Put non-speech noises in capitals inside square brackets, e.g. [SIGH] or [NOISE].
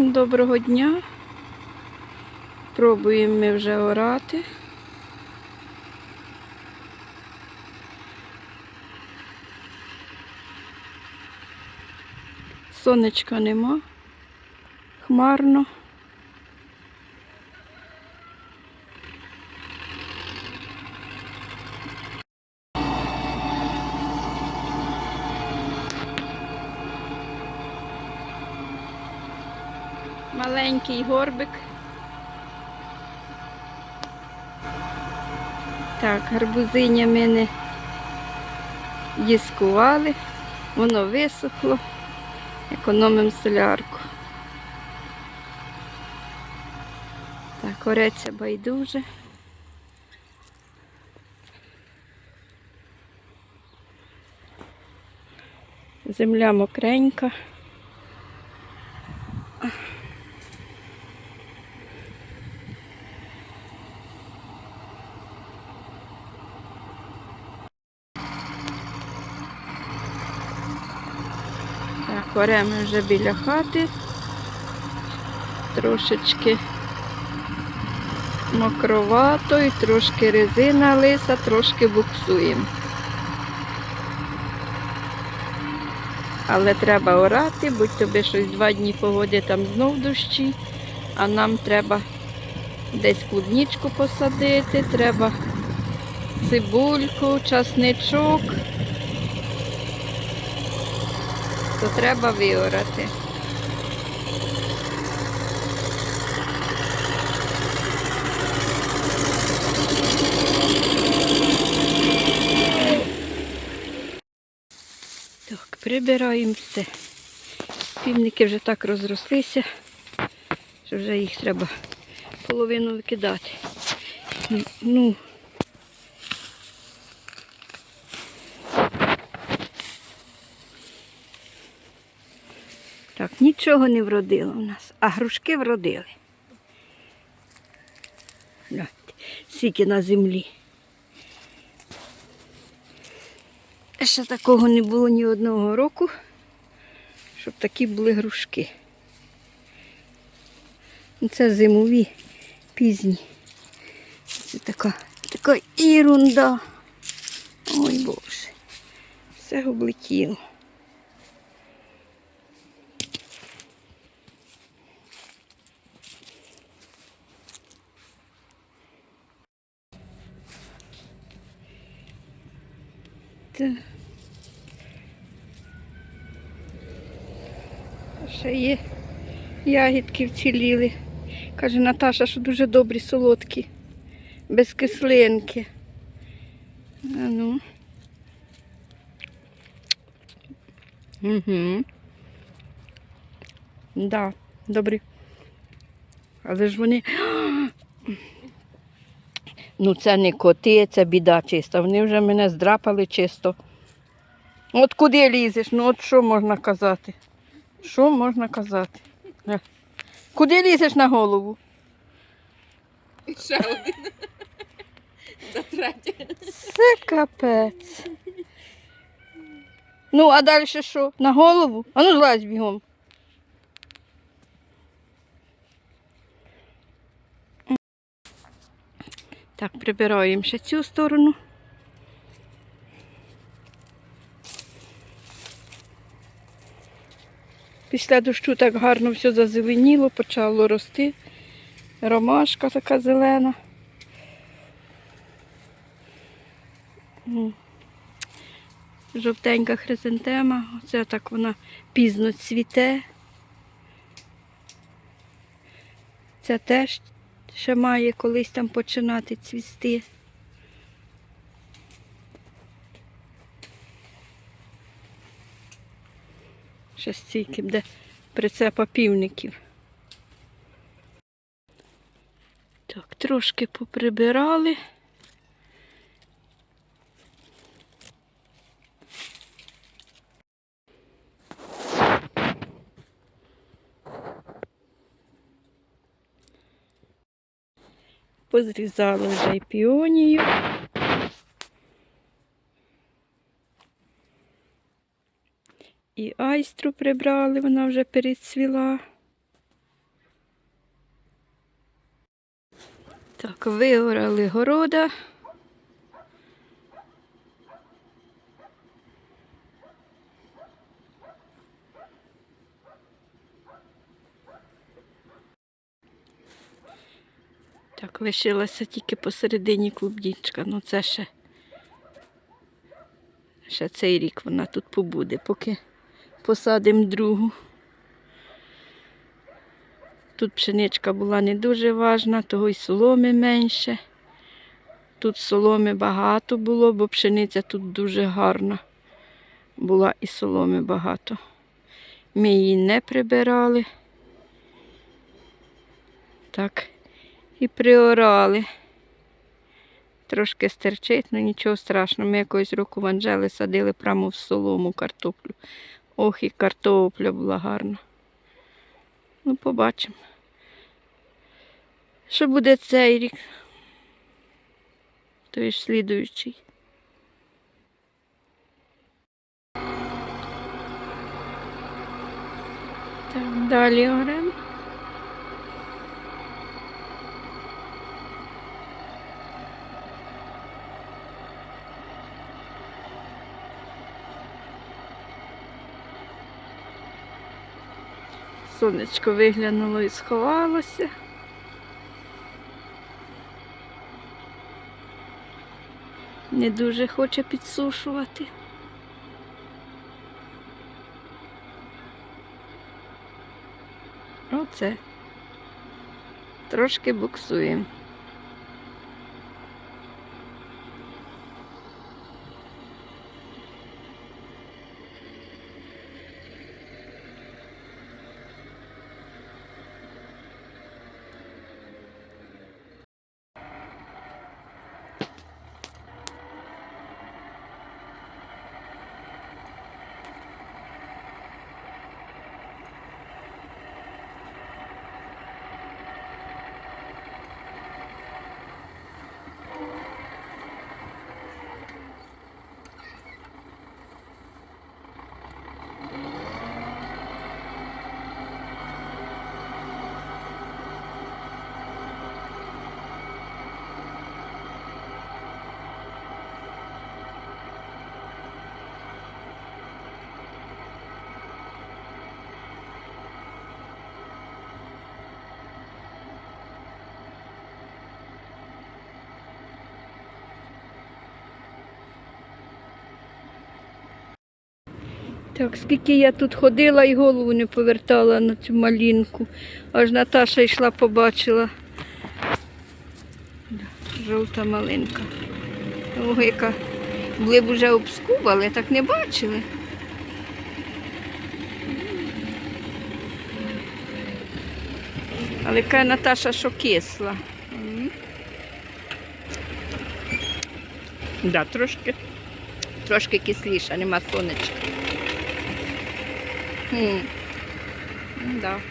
Всім доброго дня. Пробуємо ми вже орати. Сонечка нема. Хмарно. Маленький горбик. Так, гарбузиня ми діскували, воно висохло, економимо солярку. Так, ореться байдуже. Земля мокренька. Оремо вже біля хати. Трошечки мокровато і трошки резина лиса, трошки буксуємо. Але треба орати, будь тобі щось два дні погоди там знов дощі, а нам треба десь клубнічку посадити, треба цибульку, часничок. То треба виорати. Так, прибираємо все. Півники вже так розрослися, що вже їх треба половину викидати. Ну, Так, нічого не вродило у нас, а грушки вродили. Скільки на землі. Ще такого не було ні одного року, щоб такі були грушки. Ну, Це зимові, пізні. Це така, така ерунда. Ой Боже. Все облетіло. Та. Ще є ягідки вціліли. Каже Наташа, що дуже добрі, солодкі, без кислинки. А ну. Угу. Да, добрі. Але ж вони. Ну, це не коти, це біда чиста. Вони вже мене здрапали чисто. От куди лізеш? Ну от що можна казати? Що можна казати? Е. Куди лізеш на голову? Ще один. [LAUGHS] Це третє. Це капець. Ну, а далі що? На голову? А ну злазь бігом. Так, прибираємо ще цю сторону. Після дощу так гарно все зазеленіло, почало рости. Ромашка така зелена. Жовтенька хризантема. Оце так вона пізно цвіте. Це теж ще має колись там починати цвісти. Ще стільки буде прицепа півників. Так, трошки поприбирали. позрізали вже і піонію. І айстру прибрали, вона вже перецвіла. Так, вигорали города. Так, лишилася тільки посередині клубнічка. Ну це ще, ще цей рік вона тут побуде, поки посадимо другу. Тут пшеничка була не дуже важна, того й соломи менше. Тут соломи багато було, бо пшениця тут дуже гарна. Була і соломи багато. Ми її не прибирали. Так, і приорали. Трошки стерчить, але нічого страшного. Ми якогось року в Анжели садили прямо в солому картоплю. Ох, і картопля була гарна. Ну, побачимо. Що буде цей рік? Той ж слідуючий. Так, далі орем. Сонечко виглянуло і сховалося. Не дуже хоче підсушувати. Оце. Трошки буксуємо. Так, скільки я тут ходила і голову не повертала на цю малінку. Аж Наташа йшла, побачила. Жовта малинка. Ого, яка. Були б вже обскубали, так не бачили. Але каже Наташа, що кисла. Да, трошки, трошки кисліша, нема сонечка. М. Да.